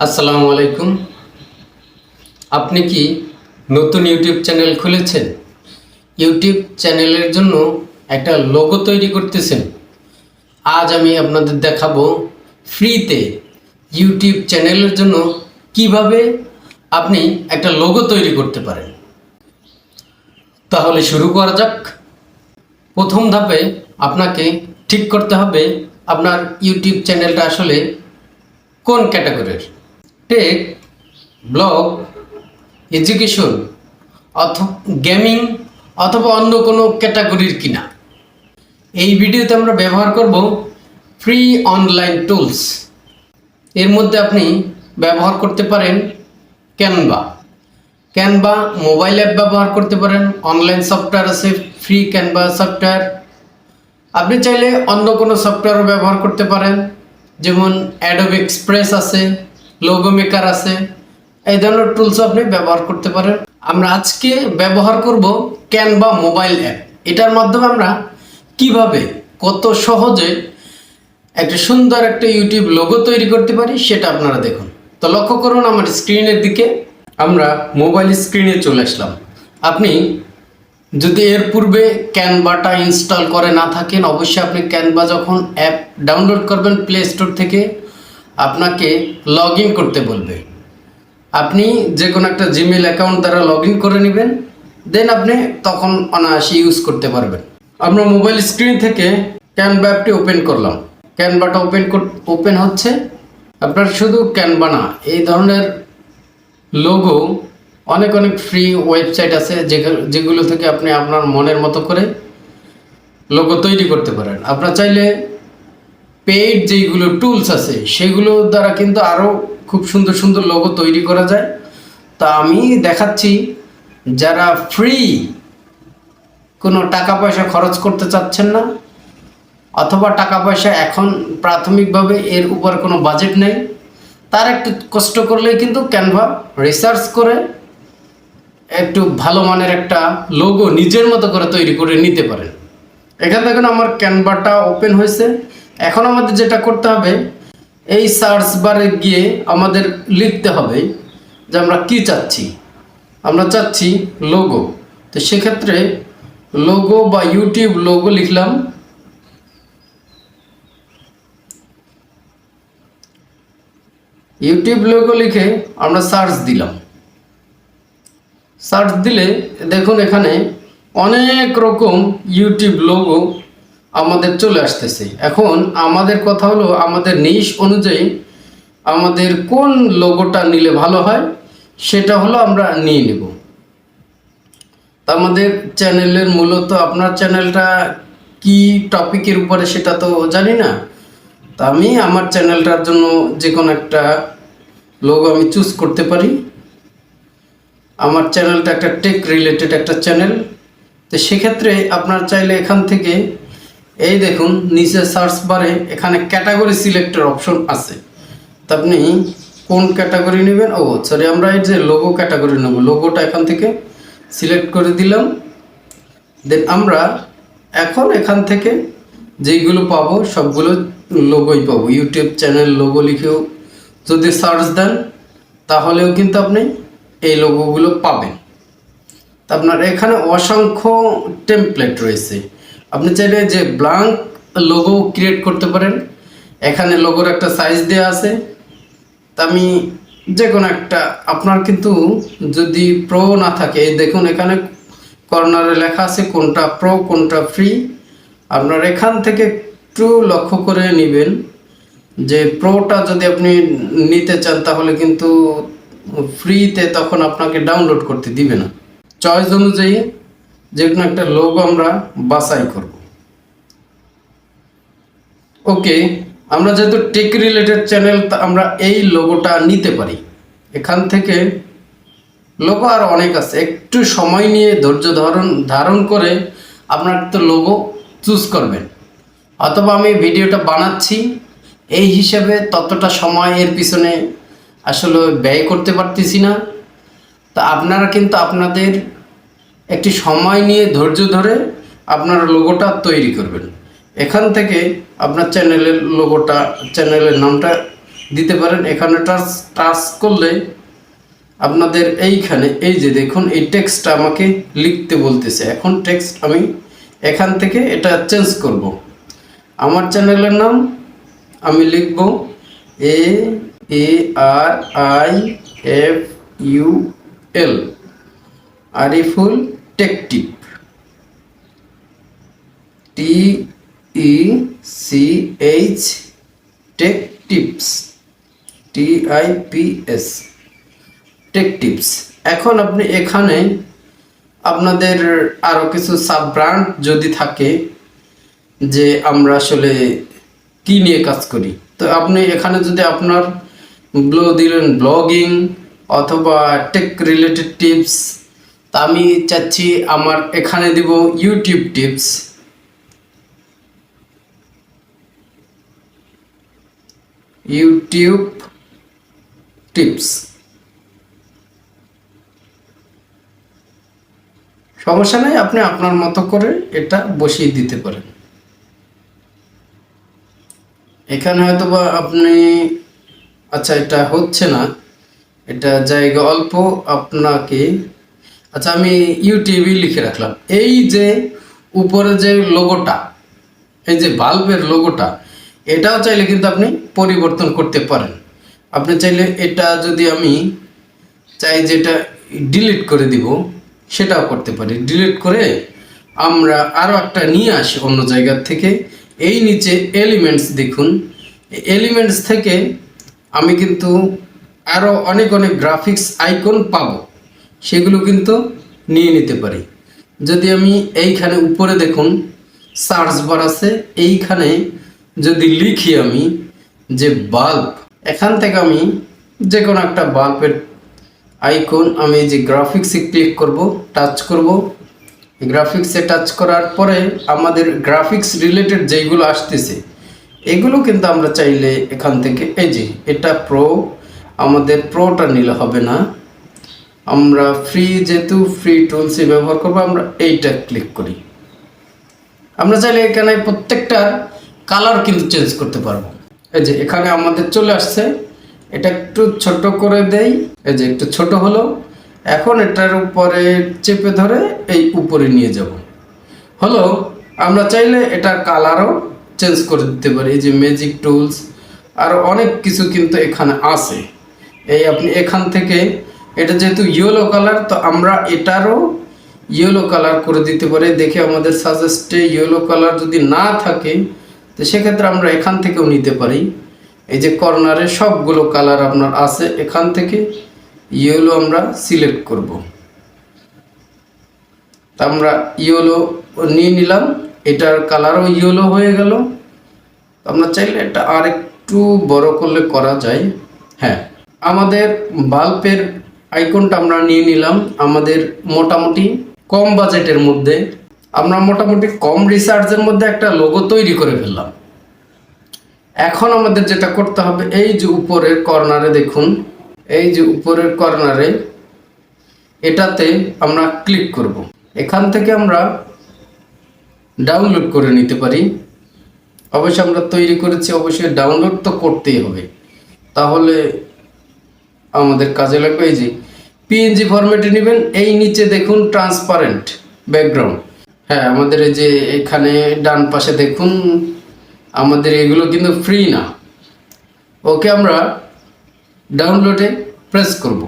আসসালামু আলাইকুম। আপনি কি নতুন ইউটিউব চ্যানেল খুলেছেন? ইউটিউব চ্যানেলের জন্য একটা লোগো তৈরি করতেছেন। আজ আমি আপনাদের দেখাবো ফ্রিতে ইউটিউব চ্যানেলের জন্য কীভাবে আপনি একটা লোগো তৈরি করতে পারেন। তাহলে শুরু করা যাক। প্রথম ধাপে আপনাকে ঠিক করতে হবে আপনার ইউটিউব চ্যানেলটা আসলে কোন ক্যাটাগরির টেক ব্লগ এডুকেশন অথবা গেমিং অথবা অন্য কোনো ক্যাটাগরির কিনা। এই ভিডিওতে আমরা ব্যবহার করব ফ্রি অনলাইন টুলস এর মধ্যে আপনি ব্যবহার করতে পারেন ক্যানভা ক্যানভা মোবাইল অ্যাপ ব্যবহার করতে পারেন অনলাইন সফটওয়্যার আছে ফ্রি ক্যানভা সফটওয়্যার আপনি চাইলে অন্য কোনো সফটওয়্যারও ব্যবহার করতে পারেন, যেমন অ্যাডোব এক্সপ্রেস আছে। লোগো মেকার আছে। এই ধরনের টুলসও আপনি ব্যবহার করতে পারেন। আমরা আজকে ব্যবহার করব ক্যানভা মোবাইল অ্যাপ এটার মাধ্যমে আমরা কীভাবে কত সহজে একটা সুন্দর একটা ইউটিউব লোগো তৈরি করতে পারি সেটা আপনারা দেখুন। তো লক্ষ্য করুন, আমার স্ক্রিনের দিকে আমরা মোবাইল স্ক্রিনে চলে আসলাম। আপনি যদি এর পূর্বে ক্যানভাটা ইনস্টল করে না থাকেন, অবশ্যই আপনি ক্যানভা যখন অ্যাপ ডাউনলোড করবেন প্লে স্টোর থেকে আপনাকে লগ করতে বলবে। আপনি যে কোনো একটা জিমেল অ্যাকাউন্ট দ্বারা লগ করে নেবেন দেন আপনি তখন অনায়াসে ইউজ করতে পারবেন। আমরা মোবাইল স্ক্রিন থেকে ক্যানভা অ্যাপটি ওপেন করলাম। ক্যানভাটা ওপেন ওপেন হচ্ছে। আপনার শুধু ক্যানভা না, এই ধরনের লোগো অনেক অনেক ফ্রি ওয়েবসাইট আছে যেগুলো থেকে আপনি আপনার মনের মতো করে লোগো তৈরি করতে পারেন। আপনার চাইলে পেইড যেইগুলো টুলস আছে, সেগুলো দ্বারা কিন্তু আরও খুব সুন্দর সুন্দর লোগো তৈরি করা যায়। তা আমি দেখাচ্ছি, যারা ফ্রি কোনো টাকা পয়সা খরচ করতে চাচ্ছেন না, অথবা টাকা পয়সা এখন প্রাথমিকভাবে এর উপর কোনো বাজেট নেই, তার একটু কষ্ট করলেই কিন্তু ক্যানভা রিসার্চ করে একটু ভালো মানের একটা লোগো নিজের মতো করে তৈরি করে নিতে পারেন। এখান থেকে আমার ক্যানভাটা ওপেন হয়েছে। এখন আমাদের যেটা করতে হবে, এই সার্চ বারে গিয়ে আমাদের লিখতে হবে যে আমরা কি চাচ্ছি। আমরা চাচ্ছি লোগো তো সেক্ষেত্রে লোগো বা ইউটিউব লোগো লিখলাম। ইউটিউব লোগো লিখে আমরা সার্চ দিলাম। সার্চ দিলে দেখুন এখানে অনেক রকম ইউটিউব লোগো আমাদের চলে আসতেছে। এখন আমাদের কথা হলো আমাদের নিশ অনুযায়ী আমাদের কোন লোগোটা নিলে ভালো হয়, সেটা হলো আমরা নিয়ে নেব। আমাদের চ্যানেলের মূলত আপনার চ্যানেলটা কি টপিকের উপরে সেটা তো জানি না। তা আমি আমার চ্যানেলটার জন্য যে কোনো একটা লোগো আমি চুজ করতে পারি। আমার চ্যানেলটা একটা টেক রিলেটেড একটা চ্যানেল। তো সেক্ষেত্রে আপনার চাইলে এখান থেকে এই দেখুন, নিচে সার্চ বারে এখানে ক্যাটাগরি সিলেক্টের অপশন আছে। তা আপনি কোন ক্যাটাগরি নেবেন? ও সরি আমরা এই যে লোগো ক্যাটাগরি নেব। লোগোটা এখান থেকে সিলেক্ট করে দিলাম। দেন আমরা এখন এখান থেকে যেইগুলো পাবো, সবগুলো লোগোই পাবো। ইউটিউব চ্যানেল লোগো লিখেও যদি সার্চ দেন, তাহলেও কিন্তু আপনি এই লোগোগুলো পাবেন। আপনার এখানে অসংখ্য টেমপ্লেট রয়েছে। আপনি চাইলে যে ব্লাঙ্ক লোগো ক্রিয়েট করতে পারেন, এখানে লোগোর একটা সাইজ দেওয়া আছে। তা আমি যে কোনো একটা, আপনার কিন্তু যদি প্রো না থাকে দেখুন এখানে কর্নারে লেখা আছে কোনটা প্রো কোনটা ফ্রি আপনার এখান থেকে একটু লক্ষ্য করে নেবেন যে প্রোটা যদি আপনি নিতে চান, তাহলে কিন্তু ফ্রিতে তখন আপনাকে ডাউনলোড করতে দিবে না। চয়েস অনুযায়ী যে কোনো একটা লোগো আমরা বাছাই করব। ওকে, আমরা যেহেতু টেক রিলেটেড চ্যানেল আমরা এই লোগোটা নিতে পারি। এখান থেকে লোগো আর অনেক আছে। একটু সময় নিয়ে ধৈর্য ধারণ ধারণ করে আপনার তো লোগো চুজ করবেন। অথবা আমি ভিডিওটা বানাচ্ছি, এই হিসাবে ততটা সময় এর পিছনে আসলে ব্যয় করতে পারতেছি না। তা আপনারা কিন্তু আপনাদের একটি সময় নিয়ে ধৈর্য ধরে আপনার লোগোটা তৈরি করবেন। এখান থেকে আপনার চ্যানেলের লোগোটা চ্যানেলের নামটা দিতে পারেন। এখানে টাচ টাচ করলে আপনাদের এইখানে, এই যে দেখুন, এই টেক্সটটা আমাকে লিখতে বলতেছে। এখন টেক্সট আমি এখান থেকে এটা চেঞ্জ করব। আমার চ্যানেলের নাম আমি লিখব A A R I F U L Ariful Techtive T E C H tech tips T I P S tech tips এখন আপনি এখানে আপনাদের আরও কিছু সাব ব্র্যান্ড যদি থাকে যে আমরা আসলে কি নিয়ে কাজ করি। তো আপনি এখানে যদি আপনার ব্লগ দিলেন ব্লগিং অথবা টেক রিলেটেড টিপস তা আমি চাচ্ছি আমার এখানে দিব ইউটিউব টিপস ইউটিউব টিপস সমস্যা নেই, আপনি আপনার মতো করে এটা বসিয়ে দিতে পারেন। এখানে হয়তো বা আপনি আচ্ছা এটা হচ্ছে না, এটা জায়গা অল্প, আপনাকে আচ্ছা আমি ইউটিউবই লিখে রাখলাম। এই যে উপরে যে লোগোটা এই যে বাল্বের লোগোটা এটাও চাইলে কিন্তু আপনি পরিবর্তন করতে পারেন। আপনি চাইলে এটা যদি আমি চাই যেটা ডিলিট করে দিব, সেটাও করতে পারি। ডিলিট করে আমরা আরও একটা নিয়ে আসি অন্য জায়গার থেকে। এই নিচে এলিমেন্টস দেখুন। এলিমেন্টস থেকে আমি কিন্তু আরও অনেক অনেক গ্রাফিক্স আইকন পাবো। সেগুলো কিন্তু নিয়ে নিতে পারি। যদি আমি এইখানে উপরে দেখুন সার্চ বার আছে, এইখানে যদি লিখি আমি যে বাল্ব এখান থেকে আমি যে কোনো একটা বাল্বের আইকন আমি যে গ্রাফিক্সে ক্লিক করব টাচ করব। গ্রাফিক্সে টাচ করার পরে আমাদের গ্রাফিক্স রিলেটেড যেইগুলো আসতেছে, এগুলো কিন্তু আমরা চাইলে এখান থেকে, এই যে এটা প্রো আমাদের প্রোটা নিলে হবে না। আমরা ফ্রি যেহেতু ফ্রি টুলসই ব্যবহার করব, আমরা এইটা ক্লিক করি। আমরা চাইলে এখানে প্রত্যেকটার কালার কিন্তু চেঞ্জ করতে পারব। এই যে এখানে আমাদের চলে আসছে। এটা একটু ছোট করে দেই। এই যে একটু ছোট হলো। এখন এটার উপরে চেপে ধরে এই উপরে নিয়ে যাব। হলো, আমরা চাইলে এটার কালারও চেঞ্জ করে দিতে পারি। এই যে ম্যাজিক টুলস আর অনেক কিছু কিন্তু এখানে আছে। এই আপনি এখান থেকে এটা যেহেতু ইয়েলো কালার তো আমরা এটারও ইয়েলো কালার করে দিতে পারি। দেখে আমাদের সাজেস্টে ইয়েলো কালার যদি না থাকে, তো সেক্ষেত্রে আমরা এখান থেকেও নিতে পারি। এই যে কর্নারে সবগুলো কালার আপনার আছে, এখান থেকে ইয়েলো আমরা সিলেক্ট করব। তা আমরা ইয়েলো নিয়ে নিলাম, এটার কালারও ইয়েলো হয়ে গেল। আমরা চাইলে এটা আর একটু বড় করলে করা যায়। হ্যাঁ আমাদের বাল্বের আইকনটা আমরা নিয়ে নিলাম আমাদের মোটামুটি কম বাজেটের মধ্যে। আমরা মোটামুটি কম রিসার্চের মধ্যে একটা লোগো তৈরি করে ফেললাম। এখন আমাদের যেটা করতে হবে, এই যে উপরের কর্নারে দেখুন, এই যে উপরের কর্নারে এটাতে আমরা ক্লিক করব। এখান থেকে আমরা ডাউনলোড করে নিতে পারি। অবশ্যই আমরা তৈরি করেছি, অবশ্যই ডাউনলোড তো করতেই হবে। তাহলে আমাদের কাজে লাগবে এই যে পিএনজি ফরম্যাটে নেবেন, এই নিচে দেখুন ট্রান্সপারেন্ট ব্যাকগ্রাউন্ড হ্যাঁ আমাদের এই যে এখানে ডান পাশে দেখুন, আমাদের এগুলো কিন্তু ফ্রি না। ওকে আমরা ডাউনলোডে প্রেস করব।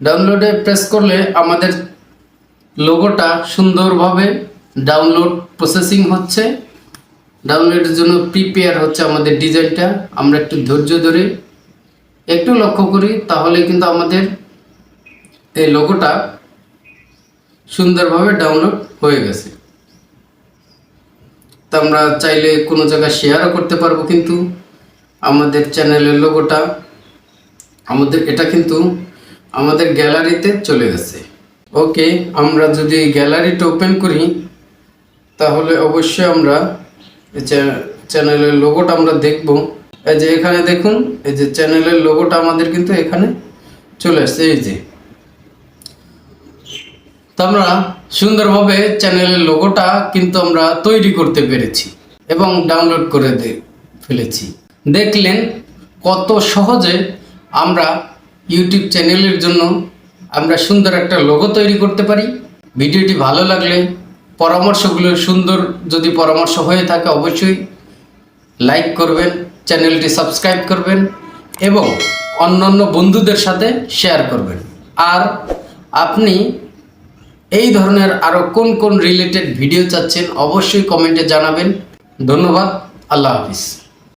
ডাউনলোডে প্রেস করলে আমাদের লোগোটা সুন্দরভাবে ডাউনলোড প্রসেসিং হচ্ছে। ডাউনলোডের জন্য প্রিপেয়ার হচ্ছে আমাদের ডিজাইনটা আমরা একটু ধৈর্য ধরে একটু লক্ষ্য করি, তাহলে কিন্তু আমাদের এই লোগোটা সুন্দরভাবে ডাউনলোড হয়ে গেছে। তা আমরা চাইলে কোনো জায়গায় শেয়ারও করতে পারব, কিন্তু আমাদের চ্যানেলের লোগোটা আমাদের, এটা কিন্তু আমাদের গ্যালারিতে চলে গেছে। ওকে আমরা যদি গ্যালারিটা ওপেন করি, তাহলে অবশ্যই আমরা চ্যানেলের লোগোটা আমরা দেখব। এই যে এখানে দেখুন, এই যে চ্যানেলের লোগোটা আমাদের কিন্তু এখানে চলে আসছে, এই যে। তো আমরা সুন্দরভাবে চ্যানেলের লোগোটা কিন্তু আমরা তৈরি করতে পেরেছি এবং ডাউনলোড করে ফেলেছি। দেখলেন কত সহজে আমরা ইউটিউব চ্যানেলের জন্য আমরা সুন্দর একটা লোগো তৈরি করতে পারি। ভিডিওটি ভালো লাগলে পরামর্শগুলো সুন্দর যদি পরামর্শ হয়ে থাকে, অবশ্যই লাইক করবেন। চ্যানেলটি সাবস্ক্রাইব করবেন এবং অন্যান্য বন্ধুদের সাথে শেয়ার করবেন। আর আপনি এই ধরনের আরও কোন কোন রিলেটেড ভিডিও চাচ্ছেন, অবশ্যই কমেন্টে জানাবেন। ধন্যবাদ, আল্লাহ হাফিজ।